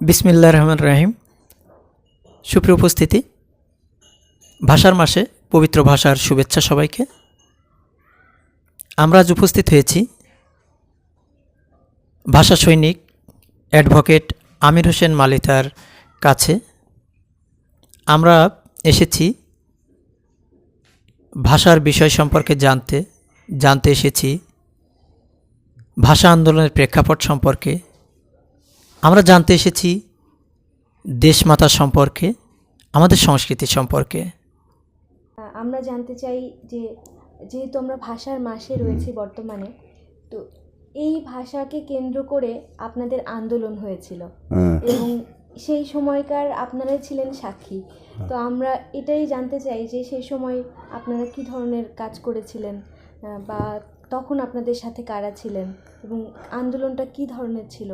বিসমিল্লা রহমান রাহিম। সুপ্রিয় উপস্থিতি, ভাষার মাসে পবিত্র ভাষার শুভেচ্ছা সবাইকে। আমরা আজ উপস্থিত হয়েছি ভাষা সৈনিক অ্যাডভোকেট আমির হোসেন মালিতার কাছে। আমরা এসেছি ভাষার বিষয় সম্পর্কে জানতে জানতে এসেছি ভাষা আন্দোলনের প্রেক্ষাপট সম্পর্কে। আমরা জানতে এসেছি দেশমাতা সম্পর্কে আমাদের সংস্কৃতি সম্পর্কে। আমরা জানতে চাই যে যেহেতু আমরা ভাষার মাসে রয়েছি বর্তমানে তো এই ভাষাকে কেন্দ্র করে আপনাদের আন্দোলন হয়েছিল। হ্যাঁ। এবং সেই সময়কার আপনারা ছিলেন সাক্ষী। তো আমরা এটাই জানতে চাই যে সেই সময় আপনারা কি ধরনের কাজ করেছিলেন বা তখন আপনাদের সাথে কারা ছিলেন এবং আন্দোলনটা কি ধরনের ছিল?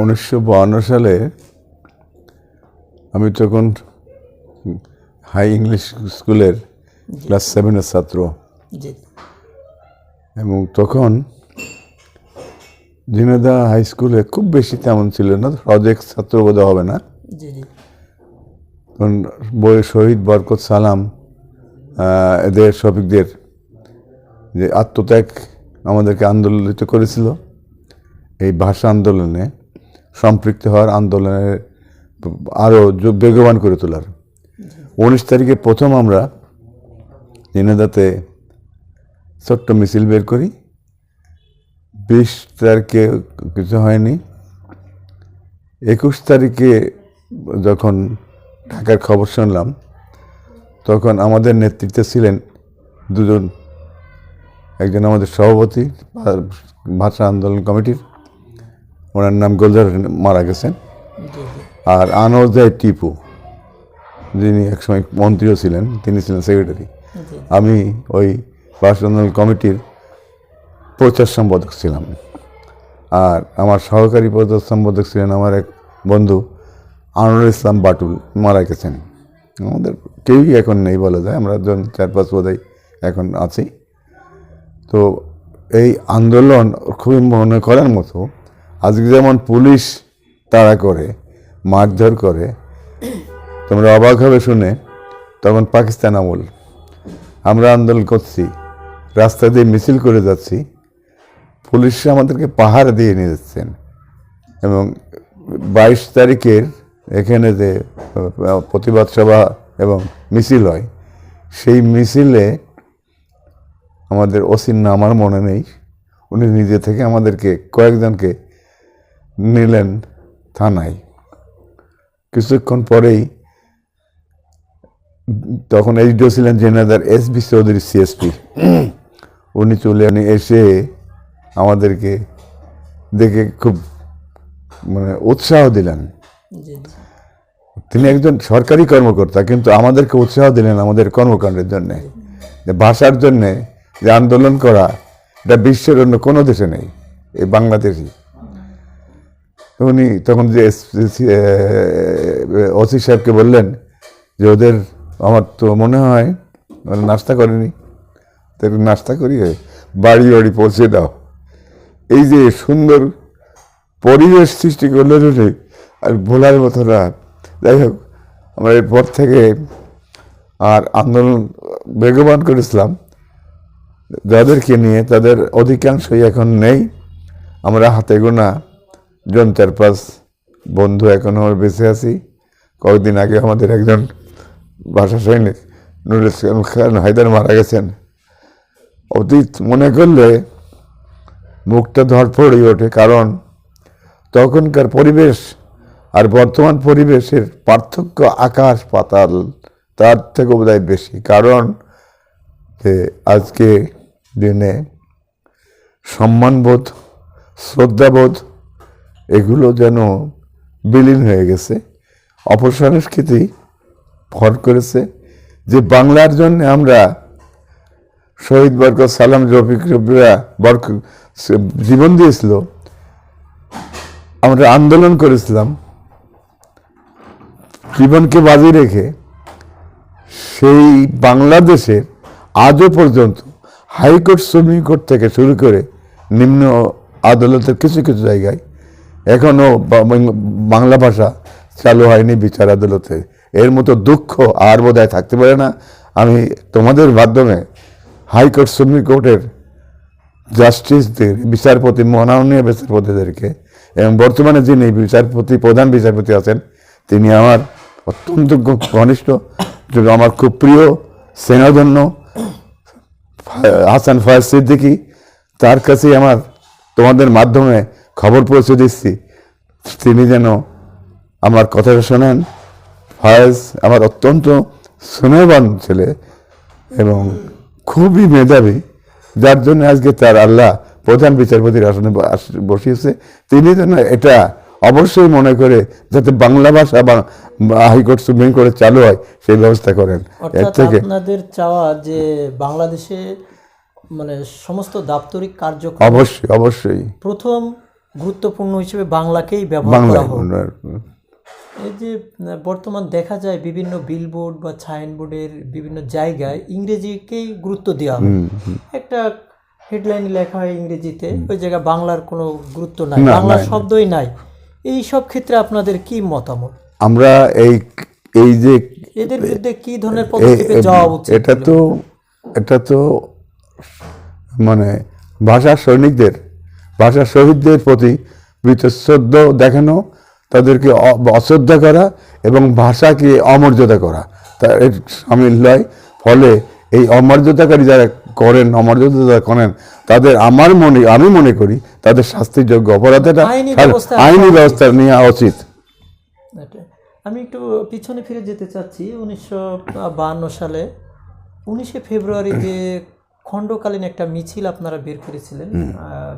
উনিশশো সালে আমি তখন হাই ইংলিশ স্কুলের ক্লাস সেভেনের ছাত্র। এবং তখন ঝিনেদা হাই স্কুলে খুব বেশি তেমন ছিল না প্রজেক্ট ছাত্র বোধ হবে না। তখন বই শহীদ বরকত সালাম এদের শফিকদের যে আত্মত্যাগ আমাদেরকে আন্দোলিত করেছিল। এই ভাষা আন্দোলনে সম্পৃক্ত হওয়ার আন্দোলনের আরও বেগবান করে তোলার। উনিশ তারিখে প্রথম আমরা দিনেদাতে ছোট্ট মিছিল বের করি। বিশ তারিখে কিছু হয়নি। একুশ তারিখে যখন ঢাকার খবর শুনলাম, তখন আমাদের নেতৃত্বে ছিলেন দুজন, একজন আমাদের সভাপতি, ভাষা আন্দোলন কমিটির ওনার নাম হোসেন মারা গেছেন। আর আনোজাই টিপু, যিনি একসময় মন্ত্রীও ছিলেন, তিনি ছিলেন সেক্রেটারি আমি ওই আন্দোলন কমিটির প্রচার সম্পাদক ছিলাম। আর আমার সহকারী প্রচার সম্পাদক ছিলেন আমার এক বন্ধু, আনোয়ার ইসলাম বাটুল, মারা গেছেন। আমাদের কেউই এখন নেই বলা যায়, আমরা জন চার পাঁচ বোধহয় এখন আছি। তো এই আন্দোলন খুবই মনে করার মতো আজকে যেমন পুলিশ তাড়া করে, মারধর করে, তোমরা অবাক হবে শুনে, তখন পাকিস্তান আমল। আমরা আন্দোলন করছি, রাস্তা দিয়ে মিছিল করে যাচ্ছি পুলিশ আমাদেরকে পাহাড় দিয়ে নিয়ে যাচ্ছেন। এবং বাইশ তারিখের এখানে যে প্রতিবাদ সভা এবং মিছিল হয়, সেই মিছিলে আমাদের নাম আমার মনে নেই। উনি নিজে থেকে আমাদেরকে কয়েকজনকে নিলেন থানায়। কিছুক্ষণ পরেই তখন এইচডিও ছিলেন জেনাদার এস বি চৌধুরী সিএসপি উনি চলে উনি এসে আমাদেরকে দেখে খুব মানে উৎসাহ দিলেন। তিনি একজন সরকারি কর্মকর্তা কিন্তু আমাদেরকে উৎসাহ দিলেন আমাদের কর্মকাণ্ডের জন্যে। যে ভাষার জন্যে যে আন্দোলন করা এটা বিশ্বের অন্য কোনো দেশে নেই এই বাংলাদেশই। উনি তখন যে ওসি সাহেবকে বললেন যে ওদের, আমার তো মনে হয় ওরা নাস্তা করেনি। তো নাস্তা করিয়ে বাড়ি বাড়ি পৌঁছে দাও। এই যে সুন্দর পরিবেশ সৃষ্টি করল যদি আর ভোলার মতো না। যাই হোক, আমরা এরপর থেকে আর আন্দোলন বেগবান করেছিলাম। যাদেরকে নিয়ে তাদের অধিকাংশই এখন নেই। আমরা হাতে গোনা জন চার পাঁচ বন্ধু এখনও আমরা বেঁচে আছি। কয়েকদিন আগে আমাদের একজন ভাষা সৈনিক নুরুল ইসলাম খান হায়দার মারা গেছেন। অতীত মনে করলে মুখটা ধরপড়ই ওঠে কারণ তখনকার পরিবেশ আর বর্তমান পরিবেশের পার্থক্য আকাশ পাতাল, তার থেকে বোধহয় বেশি। কারণ যে আজকে দিনে সম্মানবোধ, শ্রদ্ধাবোধ এগুলো যেন বিলীন হয়ে গেছে। অপসংস্কৃতি ভর করেছে যে বাংলার জন্য আমরা শহীদ বরকত সালাম রফিক রবিরা বরক জীবন দিয়েছিল। আমরা আন্দোলন করেছিলাম। জীবনকে বাজি রেখে সেই বাংলাদেশের আজও পর্যন্ত হাইকোর্ট সুপ্রিম কোর্ট থেকে শুরু করে নিম্ন আদালতের কিছু কিছু জায়গায় এখনও বা- বাং- বাংলা ভাষা চালু হয়নি বিচার আদালতে এর মতো দুঃখ আর বোধহয় থাকতে পারে না। আমি তোমাদের মাধ্যমে হাইকোর্ট, সুপ্রিম কোর্টের জাস্টিসদের, বিচারপতি মনোনীয় বিচারপতিদেরকে এবং বর্তমানে যিনি বিচারপতি, প্রধান বিচারপতি আছেন, তিনি আমার অত্যন্ত ঘনিষ্ঠ আমার খুব প্রিয় স্নেহধন্য হাসান ফয়াজ সিদ্দিকী। তার কাছে আমার তোমাদের মাধ্যমে খবর পৌঁছে দিচ্ছি। তিনি যেন আমার কথাটা শোনেন। ফয়াজ আমার অত্যন্ত স্নেহবান ছেলে এবং খুবই মেধাবী যার জন্য আজকে তার আল্লাহ প্রধান বিচারপতির আসনে বসিয়েছে। তিনি যেন এটা অবশ্যই মনে করে যাতে বাংলা ভাষা বা বা হাইকোর্ট সুপ্রিম কোর্টে চালু হয় সেই ব্যবস্থা করেন। এর থেকে আপনাদের চাওয়া যে বাংলাদেশে মানে সমস্ত দাপ্তরিক কার্যক্রম অবশ্যই অবশ্যই। প্রথম গুরুত্বপূর্ণ হিসেবে বাংলাকেই ব্যবহার করা হোক। এই যে বর্তমান দেখা যায় বিভিন্ন বিলবোর্ড বা সাইনবোর্ডের বিভিন্ন জায়গায় ইংরেজিকেই গুরুত্ব দেওয়া হয়। একটা হেডলাইন লেখা হয় ইংরেজিতে ওই জায়গায় বাংলার কোনো গুরুত্ব নাই বাংলা। শব্দই নাই। এই সব ক্ষেত্রে আপনাদের কি মতামত? আমরা এই এই যে এদের বিরুদ্ধে কি ধরনের পদক্ষেপে যাওয়া উচিত এটা তো এটা তো মানে ভাষা সৈনিকদের ভাষা শহীদদের প্রতি বীতশ্রদ্ধ দেখানো তাদেরকে অশ্রদ্ধা করা এবং ভাষাকে অমর্যাদা করা। তা এর সামিল নয়। ফলে এই অমর্যাদাকারী যারা করেন অমর্যাদা যারা করেন তাদের আমার মনে আমি মনে করি তাদের শাস্তির যোগ্য অপরাধটা আইনি ব্যবস্থা নেওয়া উচিত। আমি একটু পিছনে ফিরে যেতে চাচ্ছি। উনিশশো সালে উনিশে ফেব্রুয়ারি যে খণ্ডকালীন একটা মিছিল আপনারা বের করেছিলেন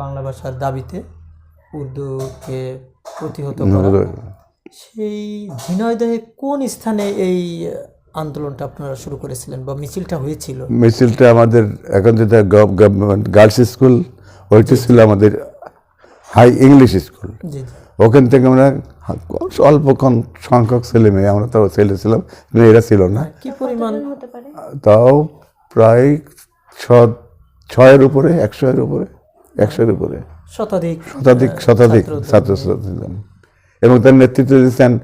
বাংলা ভাষার দাবিতে উর্দুকে প্রতিহত করা। সেই ঝিনাইদহে কোন স্থানে এই আন্দোলনটা আপনারা শুরু করেছিলেন বা মিছিলটা হয়েছিল? মিছিলটা আমাদের এখন যেটা গার্লস স্কুল ওইটা ছিল আমাদের হাই ইংলিশ স্কুল। ওখান থেকে আমরা অল্প কম সংখ্যক ছেলে মেয়ে আমরা তো ছেলে ছিলাম মেয়েরা ছিল না। কি পরিমাণ? হতে পারে? তাও প্রায় ছয়ের উপরে একশোয়ের উপরে একশোর উপরে। শতাধিক শতাধিক শতাধিক ছাত্রছাত্রী ছিলেন এবং তার নেতৃত্ব দিয়েছেন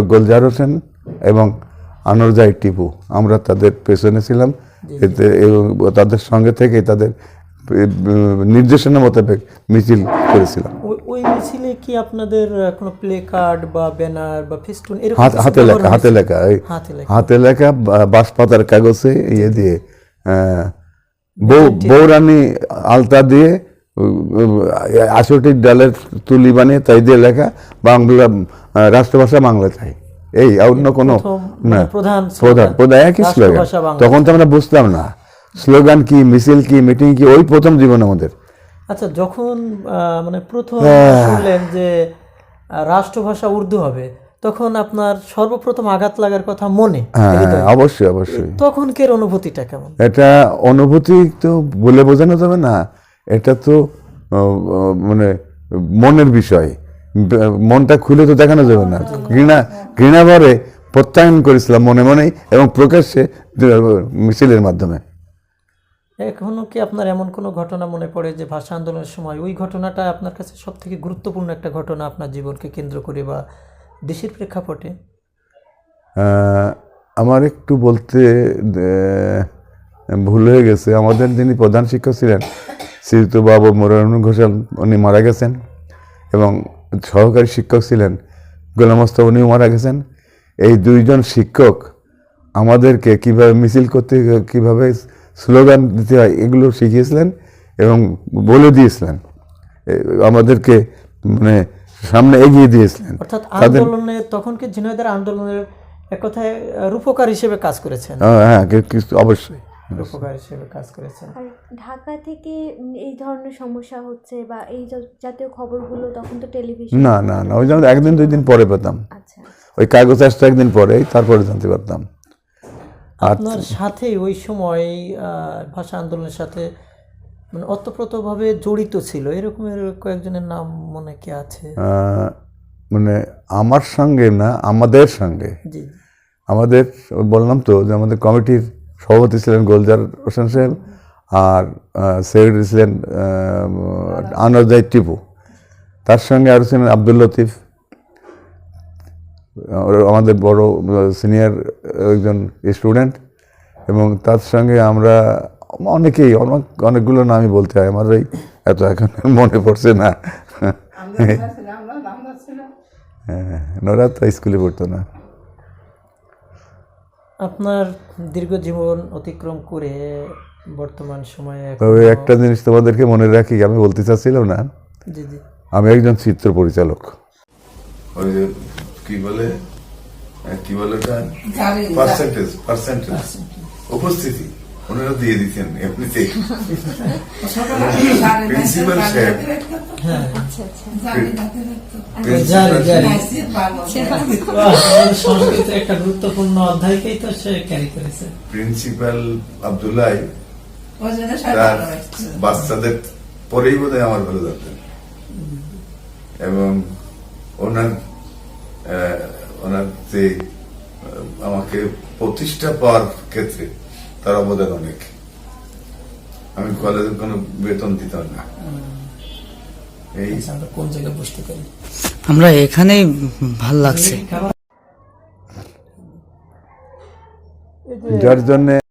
গোলজার হোসেন এবং আনোরজাই টিপু। আমরা তাদের পেছনে ছিলাম। এতে এবং তাদের সঙ্গে থেকে তাদের নির্দেশনা মোতাবেক মিছিল করেছিলাম। ওই- মিছিলে কি আপনাদের কোনো প্লে কার্ড বা ব্যানার বা ফেস্টুন এরকম হাতে লেখা হাতে লেখা হাতে লেখা। হাতে লেখা বা- বাঁশপাতার কাগজে ইয়ে দিয়ে বউ বৌরানী আলতা দিয়ে আশোটি ডালের তুলি বানিয়ে তাই দিয়ে লেখা বাংলা রাষ্ট্রভাষা বাংলা চাই এই অন্য কোনো মানে প্রধান প্রধান একই স্লোগান। তখন তো আমরা বুঝতাম না স্লোগান কি মিছিল কি মিটিং কি ওই প্রথম জীবন আমাদের। আচ্ছা যখন মানে প্রথম হ্যাঁ। শুনলেন যে রাষ্ট্রভাষা উর্দু হবে তখন আপনার সর্বপ্রথম আঘাত লাগার কথা মনে হ্যাঁ হ্যাঁ, অবশ্যই অবশ্যই। তখনকের অনুভূতিটা কেমন? এটা অনুভূতি তো বলে বোঝানো যাবে না। এটা তো মানে মনের বিষয়। মনটা খুলে তো দেখানো যাবে না। ঘৃণা ঘৃণা ভরে প্রত্যায়ন করেছিলাম মনে মনে এবং প্রকাশ্যে মিছিলের মাধ্যমে। এখনও কি আপনার এমন কোনো ঘটনা মনে পড়ে যে ভাষা আন্দোলনের সময় ওই ঘটনাটা আপনার কাছে সব থেকে গুরুত্বপূর্ণ একটা ঘটনা আপনার জীবনকে কেন্দ্র করে বা দেশের প্রেক্ষাপটে? আমার একটু বলতে ভুল হয়ে গেছে। আমাদের যিনি প্রধান শিক্ষক ছিলেন শ্রীযুক্ত বাবু মোরারণ ঘোষাল, উনি মারা গেছেন এবং সহকারী শিক্ষক ছিলেন গোলাম মোস্তফা, উনিও মারা গেছেন। এই দুইজন শিক্ষক আমাদেরকে কীভাবে মিছিল করতে, কীভাবে স্লোগান দিতে হয়, এগুলো শিখিয়েছিলেন এবং বলে দিয়েছিলেন। আমাদেরকে মানে সামনে এগিয়ে দিয়েছিলেন। অর্থাৎ আন্দোলনে তখনকে ঝিনাইদার আন্দোলনের এক কথায় রূপকার হিসেবে কাজ করেছেন। হ্যাঁ, হ্যাঁ কি- কি- অবশ্যই। রূপকার হিসেবে কাজ করেছেন। আর ঢাকা থেকে এই ধরনের সমস্যা হচ্ছে বা এই জাতীয় খবরগুলো তখন তো টেলিভিশন না না না ওই জন্য একদিন দুই দিন পরে পেতাম। আচ্ছা ওই কাগজ আসতো একদিন পরে তারপরে জানতে পারতাম। আপনার সাথে ওই সময় আহ, ভাষা আন্দোলনের সাথে মানে অতপ্রতভাবে জড়িত ছিল। এরকমের কয়েকজনের নাম মনে কি আছে? মানে আমার সঙ্গে না আমাদের সঙ্গে। জি। আমাদের বললাম তো যে আমাদের কমিটির সভাপতি ছিলেন গোলজার হোসেন সাহেব আর সেক্রেটারি ছিলেন আনোরজাই টিপু। তার সঙ্গে আরও ছিলেন আব্দুল লতিফ। আমাদের বড় সিনিয়র একজন স্টুডেন্ট এবং তার সঙ্গে আমরা অনেকেই অনেক অনেকগুলো নামই বলতে হয় আমার ওই এত এখন মনে পড়ছে না। হ্যাঁ নোরা তো স্কুলে পড়তো না। আপনার দীর্ঘ জীবন অতিক্রম করে বর্তমান সময়ে তবে একটা জিনিস তোমাদেরকে মনে রাখি আমি বলতে চাচ্ছিলাম না। জি জি। আমি একজন চিত্র পরিচালক। ওই যে কি বলে? কি বলে ওটা? পার্সেন্টেজ পার্সেন্টেজ উপস্থিতি। ওনারা দিয়ে দিতেন এমনিতেই প্রিন্সিপাল সাহেব সংস্কৃতির একটা গুরুত্বপূর্ণ অধ্যায়কেই তো সে ক্যারি করেছে প্রিন্সিপাল আবদুল্লাহ তার বাচ্চাদের পরেই বোধ আমার ভালো এবং ওনার আহ, ওনার যে আমাকে প্রতিষ্ঠা পাওয়ার ক্ষেত্রে তার অবদান অনেক। আমি কলেজে কোনো বেতন দিতাম না। এই আচ্ছা, কোন জায়গায় বসতে পারি? আমরা এখানেই ভালো লাগছে। যার জন্যে